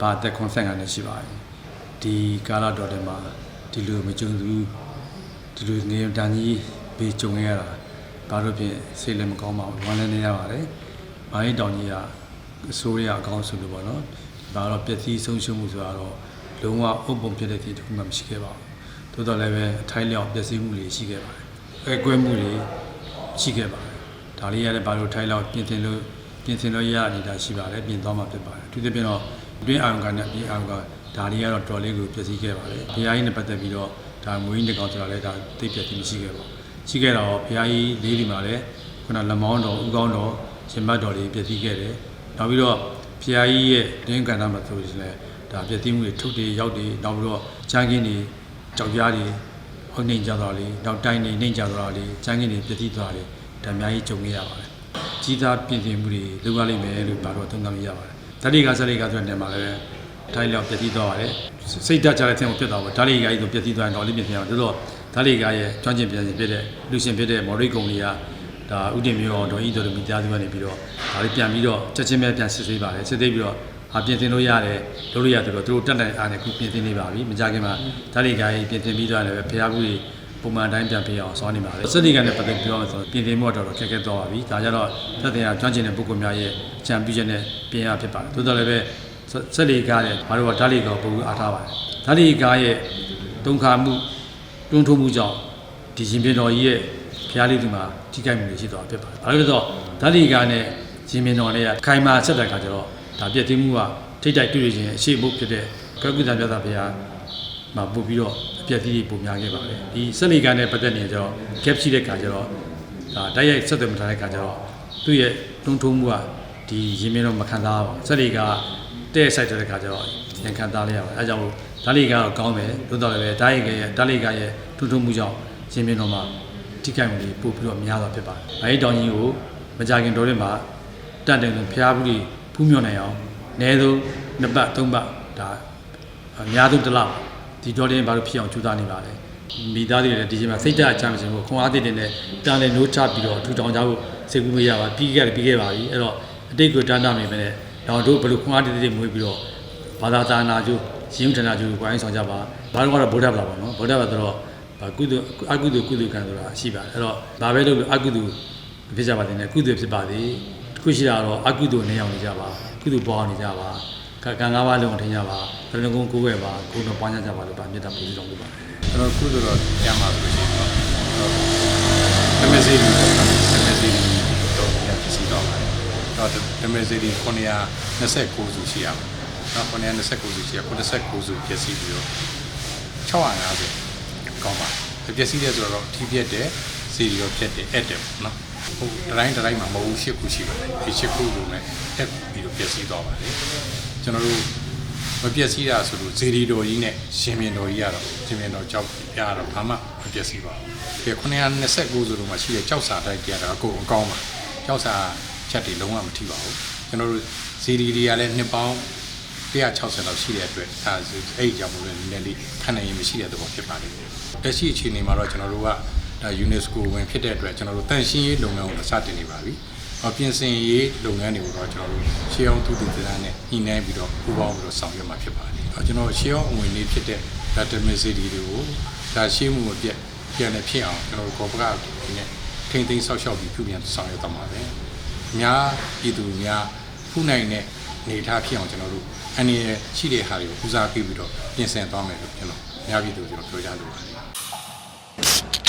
ဘာသက်ခွန်ဆက်ကနေရှိပါတယ်ဒီကာလတော်ထဲမှာဒီလိုမကြုံဘူးဒီလိုနေတန်ကြီးဘေးကြုံရတာဘာလို့ဖြင့်စိတ်လည်းမကောင်းပါဘူးဝမ်းလည်းနေရပါတယ်ဘာရင်တောင်ကြီးကအစိုးရအကောင်းဆုံးလို့ပေါ့နော်ဒါတော့ပျက်စီးဆုံးရှုံးမှုဆိုတာတော့လုံးဝဥပုံဖြစ်တဲ့တည်တစ်ခုမှမရှိခဲ့ပါဘူးသို့တော်လည်းပဲအထိုင်းလျောက်ပျက်စီးမှုတွေရှိခဲ့ပါတယ်အဲကွဲမှုတွေရှိခဲ့ပါတယ်ဒါလေးရတဲ့ဘာလို့ထိုင်းလျောက်ပြင်ဆင်လို့ပြင်ဆင်လို့ရနေတာရှိပါတယ်ပြင်သွားမှာဖြစ်ပါတယ်အထူးသဖြင့်တော့ တွင်းအောင်ကနဲ့ပြင်အောင်ကဒါလေးကတော့တော်လေးကိုပျက်စီးခဲ့ပါတယ်ဘုရားကြီးနဲ့ပတ်သက်ပြီးတော့ဒါမွေးကြီးတစ်ကောင်ဆိုတာလည်းဒါသိပျက်စီးမရှိခဲ့ပါဘူးရှိခဲ့တော့ဘုရားကြီးလေးဒီမှာလည်းခုနလက်မောင်းတော်ဥကောင်းတော်ရှင်မတ်တော်လေးပျက်စီးခဲ့တယ်နောက်ပြီးတော့ဘုရားကြီးရဲ့တင်းကန္တာမှာဆိုရင်လည်းဒါပျက်စီးမှုတွေထုတ်တွေရောက်တွေနောက်ပြီးတော့ချမ်းကင်းတွေကြောက်ကြားတွေဟုတ်နေကြတော့လေနောက်တိုင်းနေနေကြတော့လေချမ်းကင်းတွေပျက်စီးသွားတယ်ဒါအများကြီးကြုံခဲ့ရပါတယ်ကြီးသားပြင်ဆင်မှုတွေလုပ်ရလိမ့်မယ်လို့ဘာလို့သုံးသပ်ရပါတယ် ဓာတိကဆက်လေးကဆိုတဲ့နေရာမှာလည်းထိုင်းလောက်ပျက်စီးသွားပါတယ်စိတ်ဓာတ်ကြတဲ့ဆင်းကိုပြတ်သွားပါဓာတိကကြီးဆိုပျက်စီးသွားရင်တော့လေးပြင်ဆင်ရအောင်တော်တော်ဓာတိကရဲ့ကျွမ်းကျင်ပြင်ဆင်ဖြစ်တဲ့လူရှင်ဖြစ်တဲ့မော်ရိကုံတွေကဒါဥတင်မျိုးတော်ဤတော်တို့မိသားစုကနေပြီးတော့ဒါလေးပြန်ပြီးတော့ချက်ချင်းပဲပြန်စစ်ဆေးပါတယ်စစ်ဆေးပြီးတော့အပြင်ဆင်လို့ရတယ်လုပ်လို့ရတယ်တော့သူတို့တက်နိုင်အားနဲ့ခုပြင်ဆင်နေပါပြီမကြခင်မှာဓာတိကကြီးပြင်ဆင်ပြီးသွားတယ်ပဲဖျားဘူးတွေ ပုံမှန်တိုင်းပြန်ပြအောင်ဆောင်းနေပါတယ်စက်ဒီကန်နဲ့ပတ်သက်ပြောရမယ်ဆိုပြင်ဆင်မှုတော့တော်တော်ခက်ခဲသွားပါပြီဒါကြတော့သက်သေရကျွမ်းကျင်တဲ့ပုဂ္ဂိုလ်များရဲ့ကြံပြည့်ချက်နဲ့ပြင်ရဖြစ်ပါတယ်သို့တော်လည်းပဲစက်လီကားတဲ့ဘာလို့ကဓာတ်လီကောပုံအားထားပါတယ်ဓာတ်လီကားရဲ့တုံခါမှုတွန်းထိုးမှုကြောင့်ဒီရင်ပြင်တော်ကြီးရဲ့ဖျားလေးဒီမှာထိခိုက်မှုတွေရှိသွားဖြစ်ပါတယ်ဘာလို့လဲဆိုတော့ဓာတ်လီကားနဲ့ရင်ပြင်တော်လေးကခိုင်မာဆက်တဲ့ခါကျတော့ဒါပြည့်သိမှုကထိတ်တိုက်တွေ့ရခြင်းအရှိမှုဖြစ်တဲ့ကကုသမြတ်သားဘုရား မှာပို့ပြီးတော့အပြည့်အစည်ပုံများခဲ့ပါတယ်ဒီစက်လီကားနဲ့ပတ်သက်နေကြတော့ gap ရှိတဲ့ခါကျတော့ဒါတိုက်ရိုက်ဆက်သွယ်မထားတဲ့ခါကျတော့သူ့ရဲ့တွန်းထိုးမှုကဒီရင်ပြင်တော်မခံစားပါဘူးစက်လီကားတဲ့ဆိုင်တဲ့ခါကျတော့ရင်ခံသားလိုက်ရပါတယ်အဲကြောင့်ဓာတ်လီကားတော့ကောင်းတယ်သို့တော်လည်းပဲဓာတ်ရိကရဲ့ဓာတ်လီကားရဲ့တွန်းထိုးမှုကြောင့်ရင်ပြင်တော်မှာထိခိုက်မှုတွေပို့ပြီးတော့များသွားဖြစ်ပါတယ်အဲဒီတောင်ကြီးကိုမကြခင်တော်တဲ့မှာတန်တယ်လို့ဖျားဘူးတွေဖူးမြော်နိုင်အောင်အနည်းဆုံးနှစ်ပတ်သုံးပတ်ဒါအများဆုံးတစ်လ ဒီတော်ရင်ဘာလို့ဖြစ်အောင်ကြိုးစားနေပါလဲမိသားစုတွေလည်းဒီချိန်မှာစိတ်ဓာတ်အချမ်းမခြင်းကိုခွန်အားတည်တင်နဲ့တားလည်းနိုးချပြီးတော့ထူထောင်ကြဖို့စိတ်ကူးမရပါပြီးခဲ့တယ်ပြီးခဲ့ပါပြီအဲ့တော့အတိတ်ကိုတန်းတာနေမယ်တော့တို့ဘယ်လိုခွန်အားတည်တည်မွေးပြီးတော့ဘာသာသာနာကျိုးရင်းဌာနကျိုးကိုကိုင်းဆောင်ကြပါဘာလို့ကတော့ဗုဒ္ဓဘာသာပေါ့နော်ဗုဒ္ဓဘာသာတော့ကုသိုလ်အကုသိုလ်ကုသိုလ်ကံဆိုတာရှိပါတယ်အဲ့တော့ဘာပဲလုပ်လို့အကုသိုလ်ဖြစ်ကြပါသေးတယ်ကုသိုလ်ဖြစ်ပါသေးတခုရှိတာတော့အကုသိုလ်နေအောင်နေကြပါကုသိုလ်ပေါ်အောင်နေကြပါ ကံကံ၅ပါးလုံးထင်ကြပါဘယ်လိုကုန်းကိုယ်ွယ်ပါကိုယ်တော်ပွားများကြပါလို့ဗာမေတ္တာပူဇော်လုပ်ပါကျွန်တော်ကုသိုလ်တော့ကျမ်းပါလို့ရှိရင်တော့ဓမ္မစီရီပေါ့နော်ဓမ္မစီရီတော့ပြန်ဖြစ်စီတော့ပါတယ်တော့ဓမ္မစီရီ929စုရှိရပါတော့929စုရှိရ99စုပြည့်စည်ပြီးတော့650ကောင်းပါပြည့်စည်တဲ့ဆိုတော့ထီးပြက်တဲ့စီရီရောပြက်တဲ့အဲ့တဲ့ပေါ့နော်ဟိုတိုင်းတိုင်းမှာမဟုတ်ရှစ်ခုရှိပါတယ်ဒီရှစ်ခုလုံးနဲ့ တက်ပြီးတော့ပြည့်စည်တော့ပါတယ်ကျွန်တော်တို့မပြည့်စည်တာဆိုလို့ဇေဒီတော်ကြီးနဲ့ရှင်မြင်တော်ကြီးကတော့ရှင်မြင်တော်ကြောက်ပြရတော့ဘာမှမပြည့်စည်ပါဘူးဒီ929ဆိုလို့မှရှိတဲ့ကြောက်စာတိုက်ကြတာအကုန်အကောင်းပါကြောက်စာချက်တွေလုံးဝမထိပါဘူးကျွန်တော်တို့ဇေဒီတွေကလည်းနှစ်ပေါင်း160လောက်ရှိတဲ့အတွက်အဲအဲ့ဒီကြောင့်မို့လို့နည်းနည်းလေးခံနိုင်ရင်မရှိတဲ့သဘောဖြစ်ပါလိမ့်မယ်လက်ရှိအခြေအနေမှာတော့ကျွန်တော်တို့ကဒါ UNESCO ဝင်ဖြစ်တဲ့အတွက်ကျွန်တော်တို့တန်ရှင်းရေးလုပ်ငန်းကိုစတင်နေပါပြီ။အ ပြင်ဆင်ရေးလုပ်ငန်းတွေကိုတော့ကျွန်တော်တို့ရှေးအောင်သူတည်တရားနဲ့ညှိနှိုင်းပြီးတော့ပူးပေါင်းပြီးတော့ဆောင်ရွက်မှာဖြစ်ပါတယ်။ကျွန်တော်ရှေးအောင်ဝင်နေဖြစ်တဲ့ data message တွေကိုဒါရှေးမှုမပြတ်ပြန်လည်းဖြစ်အောင်ကျွန်တော်တို့ကောပကဒီနဲ့ထိမ့်သိမ်းဆောက်ရှောက်ပြီးပြုပြန်ဆောင်ရွက်သွားမှာပဲ။အများပြည်သူများဖူးနိုင်တဲ့နေထားဖြစ်အောင်ကျွန်တော်တို့အနေနဲ့ရှိတဲ့ဟာတွေကိုဦးစားပေးပြီးတော့ပြင်ဆင်သွားမယ်လို့ကျွန်တော်အများပြည်သူကျွန်တော်ပြောကြလိုပါတယ်